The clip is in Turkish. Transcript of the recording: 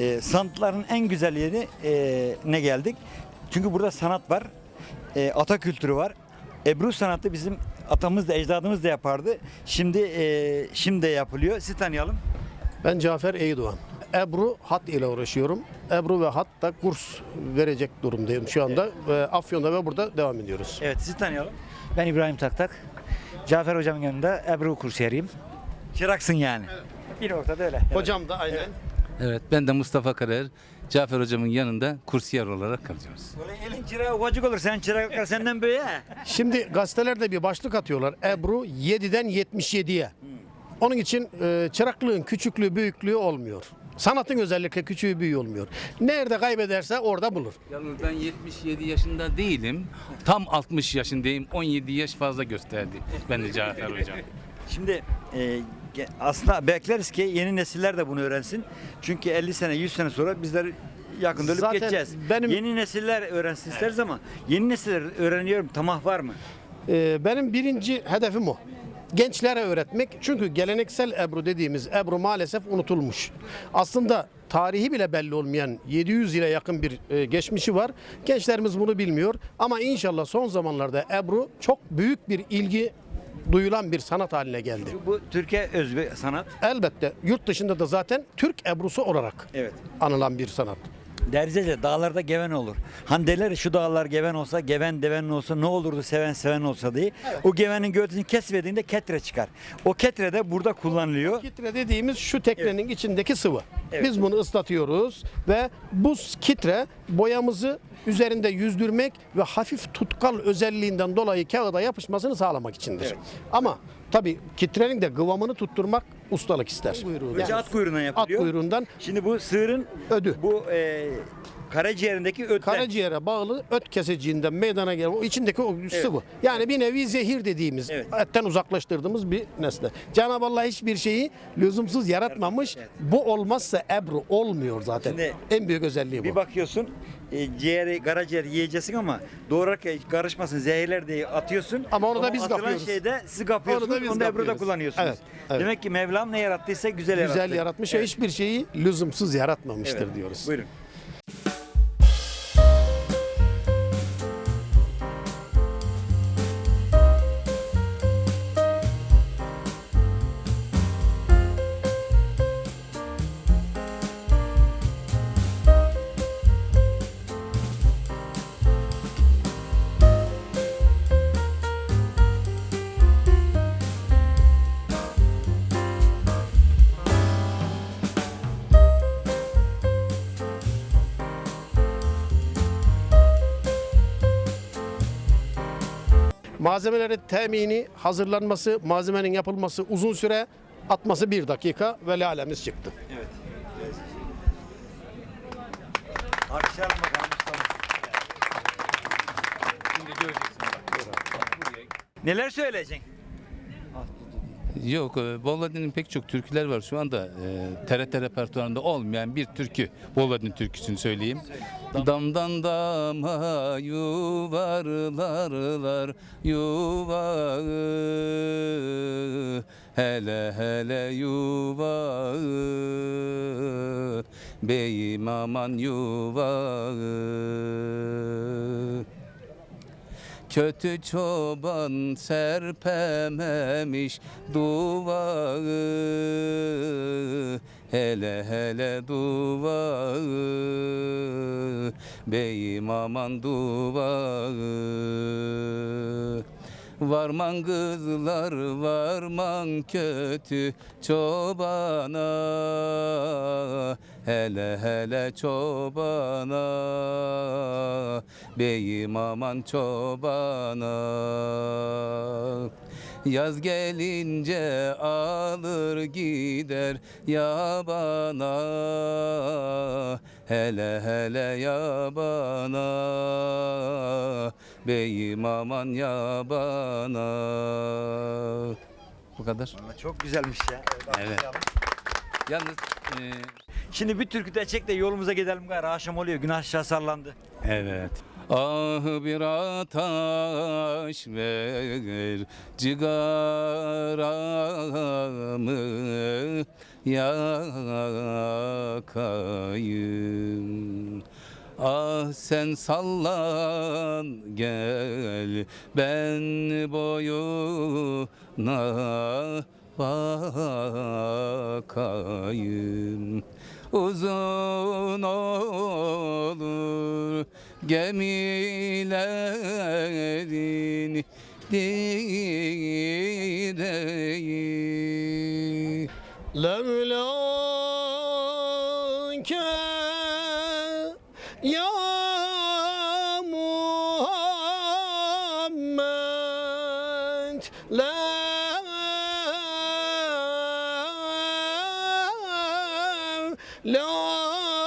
e, sanatların en güzel yeri e, ne geldik? Çünkü burada sanat var, e, ata kültürü var. Ebru sanatı bizim atamız da ecdadımız da yapardı. Şimdi e, şimdi de yapılıyor. Sizi tanıyalım. Ben Cafer Eydoğan. Ebru hat ile uğraşıyorum. Ebru ve hatta kurs verecek durumdayım şu anda. Ee, Afyon'da ve burada devam ediyoruz. Evet sizi tanıyalım. Ben İbrahim Taktak. Cafer hocamın yanında Ebru kursiyeriyim. Çıraksın yani. Bir ortada öyle. Hocam da aynen. Evet ben de Mustafa Karar. Cafer hocamın yanında kursiyer olarak kalıyoruz. Böyle elin çırağı ufacık olur. Sen çırak senden böyle. Şimdi gazetelerde bir başlık atıyorlar. Ebru 7'den 77'ye. Onun için e, çıraklığın küçüklüğü büyüklüğü olmuyor. Sanatın özellikle küçüğü büyüğü olmuyor. Nerede kaybederse orada bulur. Yalnız ben 77 yaşında değilim. Tam 60 yaşındayım. 17 yaş fazla gösterdi beni Cafer hocam. Şimdi e, aslında bekleriz ki yeni nesiller de bunu öğrensin. Çünkü 50 sene 100 sene sonra bizler yakında ölüp Zaten geçeceğiz. benim- Yeni nesiller öğrensin isteriz ama yeni nesiller öğreniyorum tamah var mı? Ee, benim birinci hedefim o. Gençlere öğretmek. Çünkü geleneksel Ebru dediğimiz Ebru maalesef unutulmuş. Aslında tarihi bile belli olmayan 700 yıla yakın bir e, geçmişi var. Gençlerimiz bunu bilmiyor. Ama inşallah son zamanlarda Ebru çok büyük bir ilgi duyulan bir sanat haline geldi. Bu Türkiye öz bir sanat. Elbette yurt dışında da zaten Türk Ebrusu olarak Evet. anılan bir sanat. Derzece dağlarda geven olur. Hani derler şu dağlar geven olsa, geven deven olsa ne olurdu seven seven olsa diye. O gevenin gövdesini kesmediğinde ketre çıkar. O ketre de burada kullanılıyor. Kitre dediğimiz şu teknenin içindeki sıvı. Evet. Biz bunu ıslatıyoruz ve bu kitre boyamızı üzerinde yüzdürmek ve hafif tutkal özelliğinden dolayı kağıda yapışmasını sağlamak içindir. Evet. Ama tabii kitrenin de kıvamını tutturmak ustalık ister. Önce at kuyruğundan At yapılıyor. kuyruğundan Şimdi bu sığırın ödü. bu e, karaciğerindeki ödler. Karaciğere bağlı öt keseciğinden meydana gelen o içindeki o sıvı. Yani bir nevi zehir dediğimiz, Evet. etten uzaklaştırdığımız bir nesne. Cenab-ı Allah hiçbir şeyi lüzumsuz yaratmamış. Bu olmazsa ebru olmuyor zaten. Şimdi en büyük özelliği bu. Bir bakıyorsun e, ciğeri, karaciğer yiyeceksin ama doğrarken karışmasın zehirler diye atıyorsun. Ama onu da biz atılan kapıyoruz. şeyde siz kapıyorsunuz. Onu Onu da da, Ebru'da kapıyoruz. kullanıyorsunuz. Evet, evet. Demek ki Mevlam ne yarattıysa güzel, yarattı. Güzel yaratmış ve Evet. hiçbir şeyi lüzumsuz yaratmamıştır Evet. diyoruz. Buyurun. Malzemelerin temini, hazırlanması, malzemenin yapılması uzun süre, atması bir dakika ve lalemiz çıktı. Evet. Alkışlayalım bakalım. Şimdi. Neler söyleyeceksin? Yok, e, Bolladin'in pek çok türküler var şu anda. E, TRT repertuarında olmayan bir türkü. Bolladin türküsünü söyleyeyim. Damdan dama yuvarlarlar yuvağı Hele hele yuvağı Beyim aman yuvağı Kötü çoban serpememiş duvağı. Hele hele duvağı. Beyim aman duvağı. Varman kızlar varman kötü çobana Hele hele çobana Beyim aman çobana Yaz gelince alır gider yabana Hele hele yabana Beyim aman yabana Bu kadar. Çok güzelmiş ya. Evet. Yalnız e, Şimdi bir türkü de çek de yolumuza gidelim gayrı. Akşam oluyor. Gün aşağı sallandı. Evet. Ah bir ataş ver cigaramı yakayım Ah sen sallan gel ben boyuna bakayım Uzun olur gemilerin direği. Levlâke No.